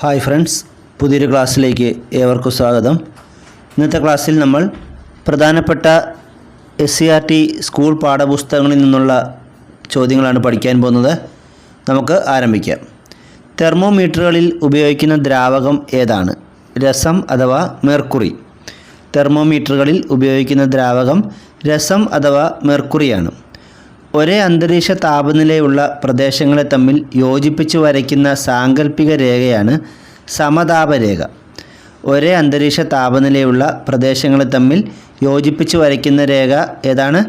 Hi friends പുതിയൊരു ക്ലാസ്സിലേക്ക് ഏവർക്കും സ്വാഗതം. ഇന്നത്തെ ക്ലാസ്സിൽ നമ്മൾ പ്രധാനപ്പെട്ട S C R T school പാഠപുസ്തകങ്ങളിൽ നിന്നുള്ള ചോദ്യങ്ങളാണ് പഠിക്കാൻ പോകുന്നത്. നമുക്ക് ആരംഭിക്കാം. തെർമോമീറ്ററുകളിൽ ഉപയോഗിക്കുന്ന ദ്രാവകം ഏതാണ്? രസം അഥവാ മെർക്കുറി. തെർമോമീറ്ററുകളിൽ ഉപയോഗിക്കുന്ന ദ്രാവകം രസം അഥവാ മെർക്കുറിയാണ്. ഒരേ അന്തരീക്ഷ താപനിലയുള്ള പ്രദേശങ്ങളെ തമ്മിൽ യോജിപ്പിച്ച് വരയ്ക്കുന്ന സാങ്കല്പിക രേഖയാണ് സമതാപരേഖ. ഒരേ അന്തരീക്ഷ താപനിലയുള്ള പ്രദേശങ്ങളെ തമ്മിൽ യോജിപ്പിച്ച് വരയ്ക്കുന്ന രേഖ ഏതാണ്?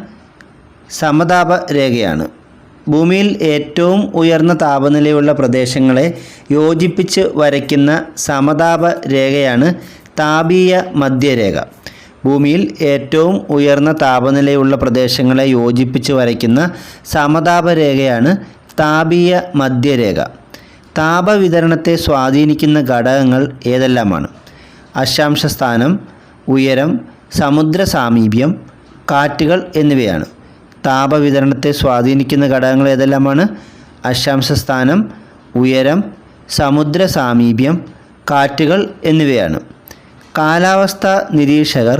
സമതാപ രേഖയാണ് ഭൂമിയിൽ ഏറ്റവും ഉയർന്ന താപനിലയുള്ള പ്രദേശങ്ങളെ യോജിപ്പിച്ച് വരയ്ക്കുന്ന സമതാപ രേഖയാണ് താപീയ മധ്യരേഖ. ഭൂമിയിൽ ഏറ്റവും ഉയർന്ന താപനിലയുള്ള പ്രദേശങ്ങളെ യോജിപ്പിച്ച് വരയ്ക്കുന്ന സമതാപരേഖയാണ് താപീയ മധ്യരേഖ. താപവിതരണത്തെ സ്വാധീനിക്കുന്ന ഘടകങ്ങൾ ഏതെല്ലാമാണ്? അക്ഷാംശ സ്ഥാനം ഉയരം സമുദ്ര സാമീപ്യം കാറ്റുകൾ എന്നിവയാണ്. താപവിതരണത്തെ സ്വാധീനിക്കുന്ന ഘടകങ്ങൾ ഏതെല്ലാമാണ്? അക്ഷാംശ സ്ഥാനം ഉയരം സമുദ്ര സാമീപ്യം കാറ്റുകൾ എന്നിവയാണ്. കാലാവസ്ഥ നിരീക്ഷകർ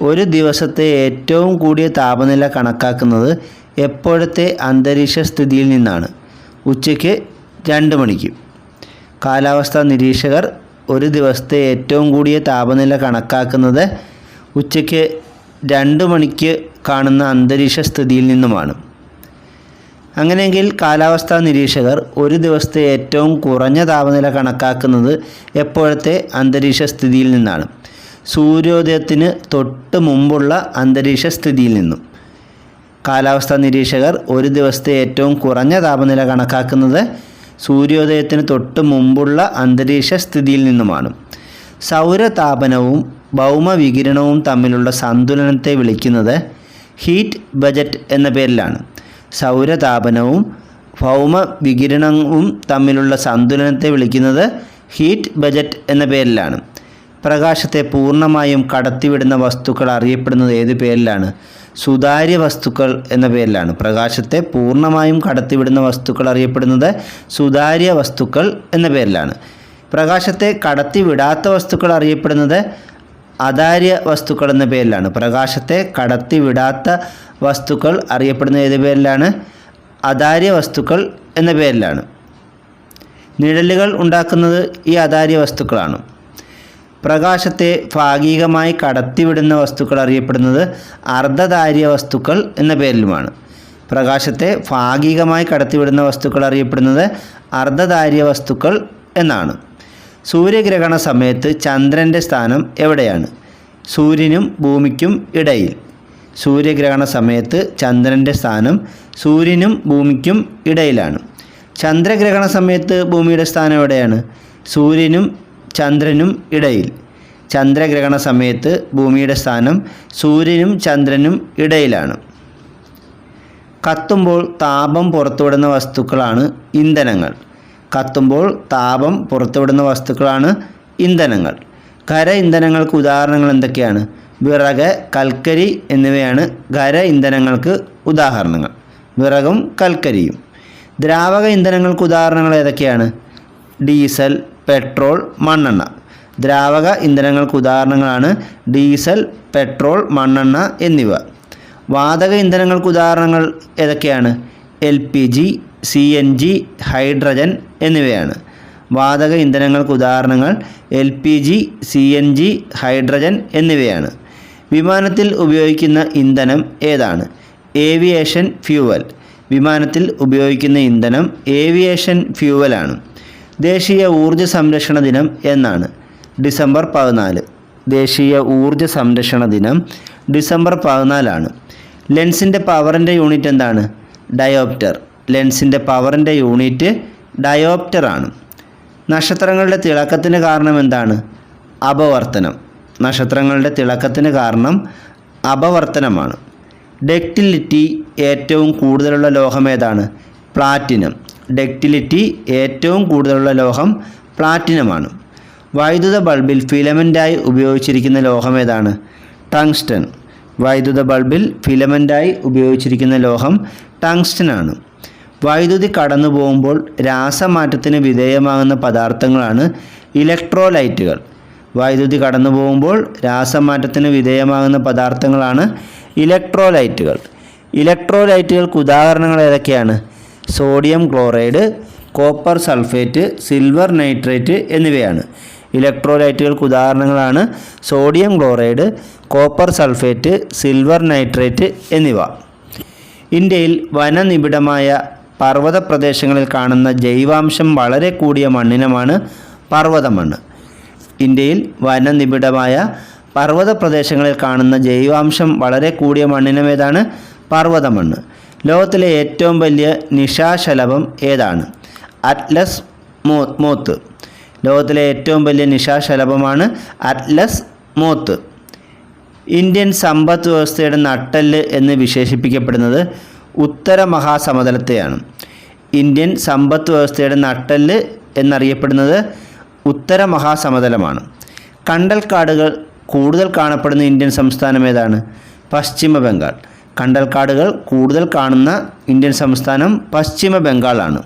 ഒരു ദിവസത്തെ ഏറ്റവും കൂടിയ താപനില കണക്കാക്കുന്നത് എപ്പോഴത്തെ അന്തരീക്ഷ സ്ഥിതിയിൽ നിന്നാണ്. ഉച്ചയ്ക്ക് രണ്ട് മണിക്ക്. കാലാവസ്ഥാ നിരീക്ഷകർ ഒരു ദിവസത്തെ ഏറ്റവും കൂടിയ താപനില കണക്കാക്കുന്നത് ഉച്ചയ്ക്ക് രണ്ട് മണിക്ക് കാണുന്ന അന്തരീക്ഷ സ്ഥിതിയിൽ നിന്നുമാണ്. അങ്ങനെയെങ്കിൽ കാലാവസ്ഥാ നിരീക്ഷകർ ഒരു ദിവസത്തെ ഏറ്റവും കുറഞ്ഞ താപനില കണക്കാക്കുന്നത് എപ്പോഴത്തെ അന്തരീക്ഷ സ്ഥിതിയിൽ നിന്നാണ്. സൂര്യോദയത്തിന് തൊട്ട് മുമ്പുള്ള അന്തരീക്ഷ സ്ഥിതിയിൽ നിന്നും. കാലാവസ്ഥാ നിരീക്ഷകർ ഒരു ദിവസത്തെ ഏറ്റവും കുറഞ്ഞ താപനില കണക്കാക്കുന്നത് സൂര്യോദയത്തിന് തൊട്ട് മുമ്പുള്ള അന്തരീക്ഷ സ്ഥിതിയിൽ നിന്നുമാണ്. സൗരതാപനവും ഭൗമവികിരണവും തമ്മിലുള്ള സന്തുലനത്തെ വിളിക്കുന്നത് ഹീറ്റ് ബജറ്റ് എന്ന പേരിലാണ്. സൗരതാപനവും ഭൗമ വികിരണവും തമ്മിലുള്ള സന്തുലനത്തെ വിളിക്കുന്നത് ഹീറ്റ് ബജറ്റ് എന്ന പേരിലാണ്. പ്രകാശത്തെ പൂർണമായും കടത്തിവിടുന്ന വസ്തുക്കൾ അറിയപ്പെടുന്നത് ഏത് പേരിലാണ്? സുതാര്യ വസ്തുക്കൾ എന്ന പേരിലാണ്. പ്രകാശത്തെ പൂർണമായും കടത്തിവിടുന്ന വസ്തുക്കൾ അറിയപ്പെടുന്നത് സുതാര്യ വസ്തുക്കൾ എന്ന പേരിലാണ്. പ്രകാശത്തെ കടത്തിവിടാത്ത വസ്തുക്കൾ അറിയപ്പെടുന്നത് അതാര്യ വസ്തുക്കൾ എന്ന പേരിലാണ്. പ്രകാശത്തെ കടത്തിവിടാത്ത വസ്തുക്കൾ അറിയപ്പെടുന്ന ഏത് പേരിലാണ്? അതാര്യ വസ്തുക്കൾ എന്ന പേരിലാണ്. നിഴലുകൾ ഉണ്ടാക്കുന്നത് ഈ അതാര്യ വസ്തുക്കളാണ്. പ്രകാശത്തെ ഭാഗികമായി കടത്തിവിടുന്ന വസ്തുക്കൾ അറിയപ്പെടുന്നത് അർദ്ധധാര്യ വസ്തുക്കൾ എന്ന പേരിലുമാണ്. പ്രകാശത്തെ ഭാഗികമായി കടത്തിവിടുന്ന വസ്തുക്കൾ അറിയപ്പെടുന്നത് അർദ്ധധാര്യ വസ്തുക്കൾ എന്നാണ്. സൂര്യഗ്രഹണ സമയത്ത് ചന്ദ്രന്റെ സ്ഥാനം എവിടെയാണ്? സൂര്യനും ഭൂമിക്കും ഇടയിൽ. സൂര്യഗ്രഹണ സമയത്ത് ചന്ദ്രന്റെ സ്ഥാനം സൂര്യനും ഭൂമിക്കും ഇടയിലാണ്. ചന്ദ്രഗ്രഹണ സമയത്ത് ഭൂമിയുടെ സ്ഥാനം എവിടെയാണ്? സൂര്യനും ചന്ദ്രനും ഇടയിൽ. ചന്ദ്രഗ്രഹണ സമയത്ത് ഭൂമിയുടെ സ്ഥാനം സൂര്യനും ചന്ദ്രനും ഇടയിലാണ്. കത്തുമ്പോൾ താപം പുറത്തുവിടുന്ന വസ്തുക്കളാണ് ഇന്ധനങ്ങൾ. കത്തുമ്പോൾ താപം പുറത്തുവിടുന്ന വസ്തുക്കളാണ് ഇന്ധനങ്ങൾ. ഖര ഇന്ധനങ്ങൾക്ക് ഉദാഹരണങ്ങൾ എന്തൊക്കെയാണ്? വിറക് കൽക്കരി എന്നിവയാണ് ഖര ഇന്ധനങ്ങൾക്ക് ഉദാഹരണങ്ങൾ. വിറകും കൽക്കരിയും. ദ്രാവക ഇന്ധനങ്ങൾക്ക് ഉദാഹരണങ്ങൾ ഏതൊക്കെയാണ്? ഡീസൽ പെട്രോൾ മണ്ണെണ്ണ. ദ്രാവക ഇന്ധനങ്ങൾക്ക് ഉദാഹരണങ്ങളാണ് ഡീസൽ പെട്രോൾ മണ്ണെണ്ണ എന്നിവ. വാതക ഇന്ധനങ്ങൾക്ക് ഉദാഹരണങ്ങൾ ഏതൊക്കെയാണ്? L P G C N G hydrogen എന്നിവയാണ്. വാതക ഇന്ധനങ്ങൾക്ക് ഉദാഹരണങ്ങൾ L P G C N G hydrogen എന്നിവയാണ്. വിമാനത്തിൽ ഉപയോഗിക്കുന്ന ഇന്ധനം ഏതാണ്? Aviation fuel. വിമാനത്തിൽ ഉപയോഗിക്കുന്ന ഇന്ധനം ഏവിയേഷൻ ഫ്യൂവലാണ്. ദേശീയ ഊർജ സംരക്ഷണ ദിനം എന്നാണ്. ഡിസംബർ പതിനാല്. ദേശീയ ഊർജ സംരക്ഷണ ദിനം ഡിസംബർ പതിനാലാണ്. ലെൻസിന്റെ പവറിന്റെ യൂണിറ്റ് എന്താണ്? ഡയോപ്റ്റർ. ലെൻസിന്റെ പവറിന്റെ യൂണിറ്റ് ഡയോപ്റ്ററാണ് നക്ഷത്രങ്ങളുടെ തിളക്കത്തിന് കാരണം എന്താണ്? അപവർത്തനം. നക്ഷത്രങ്ങളുടെ തിളക്കത്തിന് കാരണം അപവർത്തനമാണ്. ഡക്റ്റിലിറ്റി ഏറ്റവും കൂടുതലുള്ള ലോഹം ഏതാണ്? പ്ലാറ്റിനം. ഡക്റ്റിലിറ്റി ഏറ്റവും കൂടുതലുള്ള ലോഹം പ്ലാറ്റിനമാണ്. വൈദ്യുത ബൾബിൽ ഫിലമെന്റായി ഉപയോഗിച്ചിരിക്കുന്ന ലോഹം ഏതാണ്? ടങ്സ്റ്റൺ വൈദ്യുത ബൾബിൽ ഫിലമെന്റായി ഉപയോഗിച്ചിരിക്കുന്ന ലോഹം ടങ്സ്റ്റൻ ആണ് വൈദ്യുതി കടന്നു പോകുമ്പോൾ രാസമാറ്റത്തിന് വിധേയമാകുന്ന പദാർത്ഥങ്ങളാണ് ഇലക്ട്രോലൈറ്റുകൾ. വൈദ്യുതി കടന്നു പോകുമ്പോൾ രാസമാറ്റത്തിന് വിധേയമാകുന്ന പദാർത്ഥങ്ങളാണ് ഇലക്ട്രോലൈറ്റുകൾ. ഇലക്ട്രോലൈറ്റുകൾക്ക് ഉദാഹരണങ്ങൾ ഏതൊക്കെയാണ്? Sodium chloride copper sulphate silver nitrate എന്നിവയാണ്. ഇലക്ട്രോലൈറ്റുകൾക്ക് ഉദാഹരണങ്ങളാണ് sodium chloride copper sulphate silver nitrate എന്നിവ. ഇന്ത്യയിൽ വനനിബിഡമായ പർവത പ്രദേശങ്ങളിൽ കാണുന്ന ജൈവാംശം വളരെ കൂടിയ മണ്ണിനമാണ് പർവത മണ്ണ് ഇന്ത്യയിൽ വനനിബിഡമായ പർവത പ്രദേശങ്ങളിൽ കാണുന്ന ജൈവാംശം വളരെ കൂടിയ മണ്ണിനമേതാണ് പർവത മണ്ണ് ലോകത്തിലെ ഏറ്റവും വലിയ നിശാശലഭം ഏതാണ്? അറ്റ്ലസ് മോ മോത്ത്. ലോകത്തിലെ ഏറ്റവും വലിയ നിശാശലഭമാണ് അറ്റ്ലസ് മോത്ത്. ഇന്ത്യൻ സമ്പദ് വ്യവസ്ഥയുടെ നട്ടെല്ല് എന്ന് വിശേഷിപ്പിക്കപ്പെടുന്നത് ഉത്തര മഹാസമതലത്തെയാണ്. ഇന്ത്യൻ സമ്പദ് വ്യവസ്ഥയുടെ നട്ടെല്ല് എന്നറിയപ്പെടുന്നത് ഉത്തര മഹാസമതലമാണ്. കണ്ടൽക്കാടുകൾ കൂടുതൽ കാണപ്പെടുന്ന ഇന്ത്യൻ സംസ്ഥാനം ഏതാണ്? പശ്ചിമ ബംഗാൾ. കണ്ടൽക്കാടുകൾ കൂടുതൽ കാണുന്ന ഇന്ത്യൻ സംസ്ഥാനം പശ്ചിമ ബംഗാളാണ്.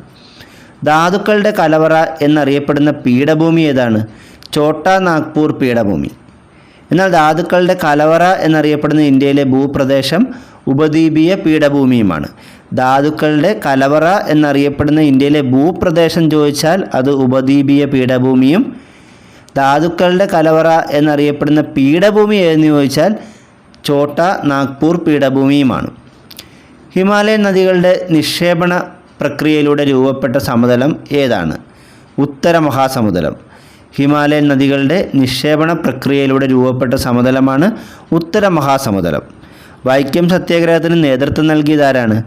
ധാതുക്കളുടെ കലവറ എന്നറിയപ്പെടുന്ന പീഠഭൂമി ഏതാണ്? ചോട്ടാ നാഗ്പൂർ പീഠഭൂമി. എന്നാൽ ധാതുക്കളുടെ കലവറ എന്നറിയപ്പെടുന്ന ഇന്ത്യയിലെ ഭൂപ്രദേശം ഉപദ്വീപീയ പീഠഭൂമിയുമാണ്. ധാതുക്കളുടെ കലവറ എന്നറിയപ്പെടുന്ന ഇന്ത്യയിലെ ഭൂപ്രദേശം ചോദിച്ചാൽ അത് ഉപദ്വീപീയ പീഠഭൂമിയും ധാതുക്കളുടെ കലവറ എന്നറിയപ്പെടുന്ന പീഠഭൂമി ഏതെന്ന് ചോദിച്ചാൽ ചോട്ട നാഗ്പൂർ പീഠഭൂമിയുമാണ്. ഹിമാലയൻ നദികളുടെ നിക്ഷേപണ പ്രക്രിയയിലൂടെ രൂപപ്പെട്ട സമതലം ഏതാണ്? ഉത്തര മഹാസമുദ്രം ഹിമാലയൻ നദികളുടെ നിക്ഷേപണ പ്രക്രിയയിലൂടെ രൂപപ്പെട്ട സമതലമാണ് ഉത്തര മഹാസമുദ്രം വൈക്കം സത്യാഗ്രഹത്തിന് നേതൃത്വം നൽകിയതാരാണ്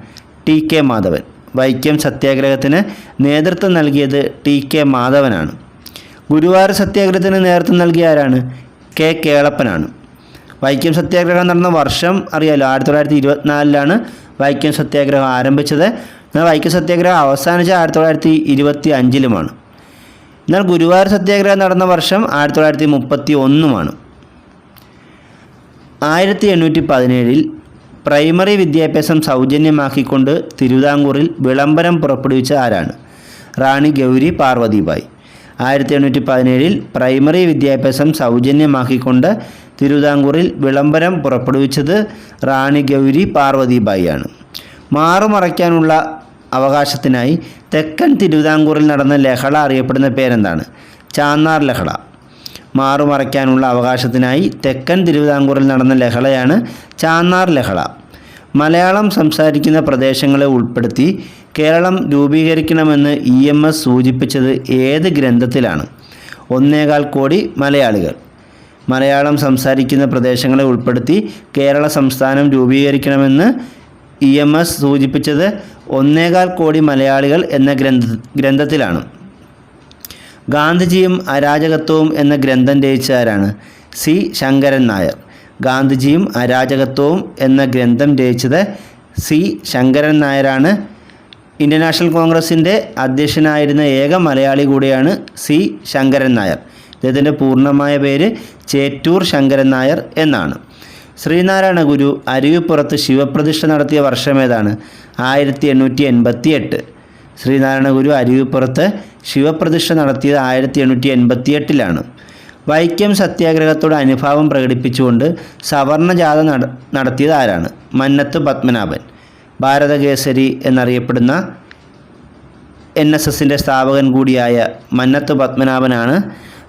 ടി കെ മാധവൻ. വൈക്കം സത്യാഗ്രഹത്തിന് നേതൃത്വം നൽകിയത് ടി കെ മാധവനാണ്. ഗുരുവായൂർ സത്യാഗ്രഹത്തിന് നേതൃത്വം നൽകിയ ആരാണ്? കെ കേളപ്പനാണ്. വൈക്കം സത്യാഗ്രഹം നടന്ന വർഷം അറിയാലോ ആയിരത്തി തൊള്ളായിരത്തി ഇരുപത്തിനാലിലാണ് വൈക്കം സത്യാഗ്രഹം ആരംഭിച്ചത്. എന്നാൽ വൈക്കം സത്യാഗ്രഹം അവസാനിച്ചത് ആയിരത്തി തൊള്ളായിരത്തി ഇരുപത്തി അഞ്ചിലുമാണ് എന്നാൽ ഗുരുവായൂർ സത്യാഗ്രഹം നടന്ന വർഷം ആയിരത്തി തൊള്ളായിരത്തി മുപ്പത്തി ഒന്നുമാണ് ആയിരത്തി എണ്ണൂറ്റി പതിനേഴിൽ പ്രൈമറി വിദ്യാഭ്യാസം സൗജന്യമാക്കിക്കൊണ്ട് തിരുവിതാംകൂറിൽ വിളംബരം പുറപ്പെടുവിച്ച ആരാണ്? റാണി ഗൗരി പാർവതിബായി. ആയിരത്തി എണ്ണൂറ്റി പതിനേഴിൽ പ്രൈമറി വിദ്യാഭ്യാസം സൗജന്യമാക്കിക്കൊണ്ട് തിരുവിതാംകൂറിൽ വിളംബരം പുറപ്പെടുവിച്ചത് റാണി ഗൗരി പാർവതിബായിയാണ്. മാറുമറയ്ക്കാനുള്ള അവകാശത്തിനായി തെക്കൻ തിരുവിതാംകൂറിൽ നടന്ന ലഹള അറിയപ്പെടുന്ന പേരെന്താണ്? ചാന്നാർ ലഹള. മാറുമറയ്ക്കാനുള്ള അവകാശത്തിനായി തെക്കൻ തിരുവിതാംകൂറിൽ നടന്ന ലഹളയാണ് ചാന്നാർ ലഹള. മലയാളം സംസാരിക്കുന്ന പ്രദേശങ്ങളെ ഉൾപ്പെടുത്തി കേരളം രൂപീകരിക്കണമെന്ന് ഇ എം എസ് സൂചിപ്പിച്ചത് ഏത് ഗ്രന്ഥത്തിലാണ്? ഒന്നേകാൽ കോടി മലയാളികൾ. മലയാളം സംസാരിക്കുന്ന പ്രദേശങ്ങളെ ഉൾപ്പെടുത്തി കേരള സംസ്ഥാനം രൂപീകരിക്കണമെന്ന് ഇ എം എസ് സൂചിപ്പിച്ചത് ഒന്നേകാൽ കോടി മലയാളികൾ എന്ന ഗ്രന്ഥ ഗ്രന്ഥത്തിലാണ്. ഗാന്ധിജിയും അരാജകത്വവും എന്ന ഗ്രന്ഥം രചിച്ച ആരാണ് സി. ശങ്കരൻ നായർ. ഗാന്ധിജിയും അരാജകത്വവും എന്ന ഗ്രന്ഥം രചിച്ചത് സി. ശങ്കരൻ നായരാണ്. ഇന്ത്യൻ നാഷണൽ കോൺഗ്രസിന്റെ അധ്യക്ഷനായിരുന്ന ഏക മലയാളി കൂടിയാണ് സി. ശങ്കരൻ നായർ. ഇദ്ദേഹത്തിന്റെ പൂർണമായ പേര് ചേറ്റൂർ ശങ്കരൻ നായർ എന്നാണ്. ശ്രീനാരായണ ഗുരു അരുവിപ്പുറത്ത് ശിവപ്രതിഷ്ഠ നടത്തിയ വർഷം ഏതാണ്? ആയിരത്തി എണ്ണൂറ്റി എൺപത്തി എട്ട് ശ്രീനാരായണ ഗുരു അരുവിപ്പുറത്ത് ശിവപ്രതിഷ്ഠ നടത്തിയത് ആയിരത്തി എണ്ണൂറ്റി എൺപത്തി എട്ടിലാണ് വൈക്കം സത്യാഗ്രഹത്തോട് അനുഭാവം പ്രകടിപ്പിച്ചുകൊണ്ട് സവർണജാഥ നട നടത്തിയത് ആരാണ്? മന്നത്ത് പത്മനാഭൻ. ഭാരതകേസരി എന്നറിയപ്പെടുന്ന എൻ എസ് എസിന്റെ സ്ഥാപകൻ കൂടിയായ മന്നത്ത് പത്മനാഭനാണ്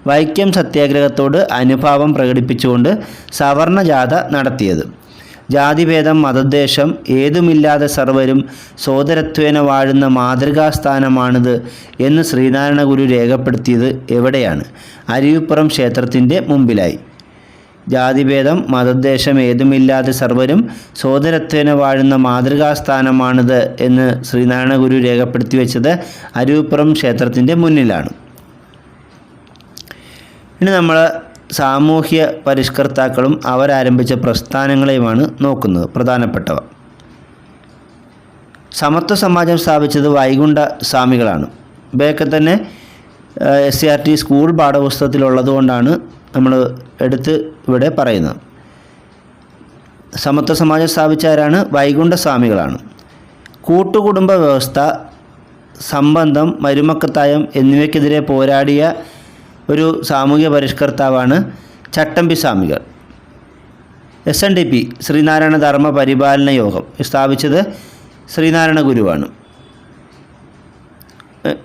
വൈക്കം സത്യാഗ്രഹത്തോട് അനുഭാവം പ്രകടിപ്പിച്ചുകൊണ്ട് സവർണജാഥ നടത്തിയത്. ജാതിഭേദം മതദ്വേഷം ഏതുമില്ലാതെ സർവരും സോദരത്വേന വാഴുന്ന മാതൃകാസ്ഥാനമാണിത് എന്ന് ശ്രീനാരായണ ഗുരു രേഖപ്പെടുത്തിയത് എവിടെയാണ്? അരുവിപ്പുറം ക്ഷേത്രത്തിന്റെ മുമ്പിലായി. ജാതിഭേദം മതദ്വേഷം ഏതുമില്ലാതെ സർവരും സോദരത്വേന വാഴുന്ന മാതൃകാസ്ഥാനമാണിത് എന്ന് ശ്രീനാരായണ ഗുരു രേഖപ്പെടുത്തി വെച്ചത് അരുവിപ്പുറം ക്ഷേത്രത്തിന്റെ മുന്നിലാണ്. ഇനി നമ്മൾ സാമൂഹ്യ പരിഷ്കർത്താക്കളും അവരാരംഭിച്ച പ്രസ്ഥാനങ്ങളെയുമാണ് നോക്കുന്നത്. പ്രധാനപ്പെട്ടവ. സമത്വ സമാജം സ്ഥാപിച്ചത് വൈകുണ്ഠ സ്വാമികളാണ്. ഇവയൊക്കെ തന്നെ S C R T school പാഠപുസ്തകത്തിലുള്ളതുകൊണ്ടാണ് നമ്മൾ എടുത്ത് ഇവിടെ പറയുന്നത്. സമത്വ സമാജം സ്ഥാപിച്ചവരാണ് വൈകുണ്ഠ സ്വാമികളാണ്. കൂട്ടുകുടുംബ വ്യവസ്ഥ സംബന്ധം മരുമക്കത്തായം എന്നിവയ്ക്കെതിരെ പോരാടിയ ഒരു സാമൂഹ്യ പരിഷ്കർത്താവാണ് ചട്ടമ്പി സ്വാമികൾ. S N D P Sreenarayana Dharma Paripalana Yogam സ്ഥാപിച്ചത് ശ്രീനാരായണ ഗുരുവാണ്.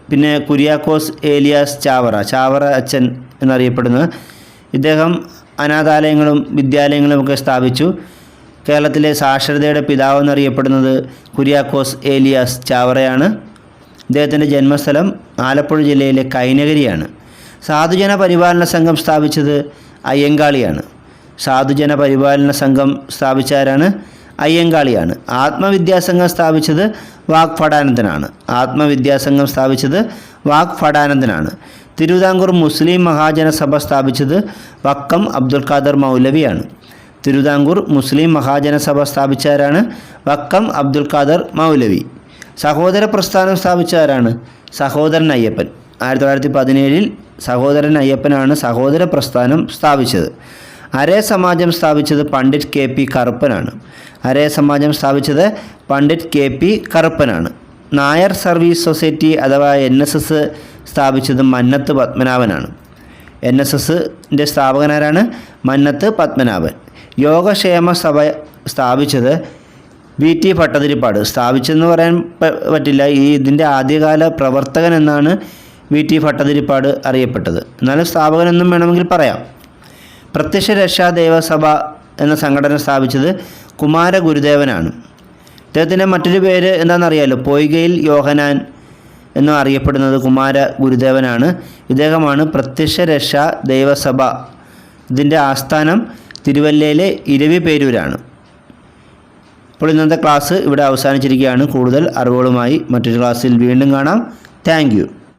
പിന്നെ കുര്യാക്കോസ് ഏലിയാസ് ചാവറ ചാവറ അച്ഛൻ എന്നറിയപ്പെടുന്നത്. ഇദ്ദേഹം അനാഥാലയങ്ങളും വിദ്യാലയങ്ങളും ഒക്കെ സ്ഥാപിച്ചു. കേരളത്തിലെ സാക്ഷരതയുടെ പിതാവ് എന്നറിയപ്പെടുന്നത് കുര്യാക്കോസ് ഏലിയാസ് ചാവറയാണ്. ഇദ്ദേഹത്തിന്റെ ജന്മസ്ഥലം ആലപ്പുഴ ജില്ലയിലെ കൈനഗരിയാണ്. സാധുജന പരിപാലന സംഘം സ്ഥാപിച്ചത് അയ്യങ്കാളിയാണ്. സാധുജന പരിപാലന സംഘം സ്ഥാപിച്ചാരാണ് അയ്യങ്കാളിയാണ്. ആത്മവിദ്യാസംഘം സ്ഥാപിച്ചത് വാഗ്ഭടാനന്ദനാണ് ആത്മവിദ്യാസംഘം സ്ഥാപിച്ചത് വാഗ്ഭടാനന്ദനാണ് തിരുവിതാംകൂർ മുസ്ലിം മഹാജനസഭ സ്ഥാപിച്ചത് വക്കം അബ്ദുൽ ഖാദർ മൗലവിയാണ്. തിരുവിതാംകൂർ മുസ്ലിം മഹാജനസഭ സ്ഥാപിച്ചാരാണ് വക്കം അബ്ദുൽ ഖാദർ മൗലവി. സഹോദര പ്രസ്ഥാനം സ്ഥാപിച്ചാരാണ് സഹോദരൻ അയ്യപ്പൻ. ആയിരത്തി തൊള്ളായിരത്തി പതിനേഴിൽ സഹോദരൻ അയ്യപ്പനാണ് സഹോദര പ്രസ്ഥാനം സ്ഥാപിച്ചത്. അരേ സമാജം സ്ഥാപിച്ചത് പണ്ഡിറ്റ് കെ പി കറുപ്പനാണ്. അരേ സമാജം സ്ഥാപിച്ചത് പണ്ഡിറ്റ് കെ പി കറുപ്പനാണ്. നായർ സർവീസ് സൊസൈറ്റി അഥവാ എൻ എസ് എസ് സ്ഥാപിച്ചത് മന്നത്ത് പത്മനാഭനാണ്. എൻ എസ് എസിന്റെ സ്ഥാപകനാരാണ് മന്നത്ത് പത്മനാഭൻ. യോഗക്ഷേമ സഭ സ്ഥാപിച്ചത് വി ടി ഭട്ടതിരിപ്പാട്. സ്ഥാപിച്ചെന്ന് പറയാൻ പറ്റില്ല. ഈ ഇതിന്റെ ആദ്യകാല പ്രവർത്തകൻ എന്നാണ് വി ടി ഭട്ടതിരിപ്പാട് അറിയപ്പെട്ടത്. എന്നാലും സ്ഥാപകനെന്നും വേണമെങ്കിൽ പറയാം. പ്രത്യക്ഷ രക്ഷാ ദേവസഭ എന്ന സംഘടന സ്ഥാപിച്ചത് കുമാര ഗുരുദേവനാണ്. ഇദ്ദേഹത്തിന്റെ മറ്റൊരു പേര് എന്താണെന്നറിയാലോ? പൊയ്കയിൽ യോഹനാൻ എന്നും അറിയപ്പെടുന്നത് കുമാര ഗുരുദേവനാണ്. ഇദ്ദേഹമാണ് പ്രത്യക്ഷ രക്ഷാ ദേവസഭ. ഇതിന്റെ ആസ്ഥാനം തിരുവല്ലയിലെ ഇരവി പേരൂരാണ്. അപ്പോൾ ഇന്നത്തെ ക്ലാസ് ഇവിടെ അവസാനിച്ചിരിക്കുകയാണ്. കൂടുതൽ അറിവുകളുമായി മറ്റൊരു ക്ലാസ്സിൽ വീണ്ടും കാണാം. താങ്ക്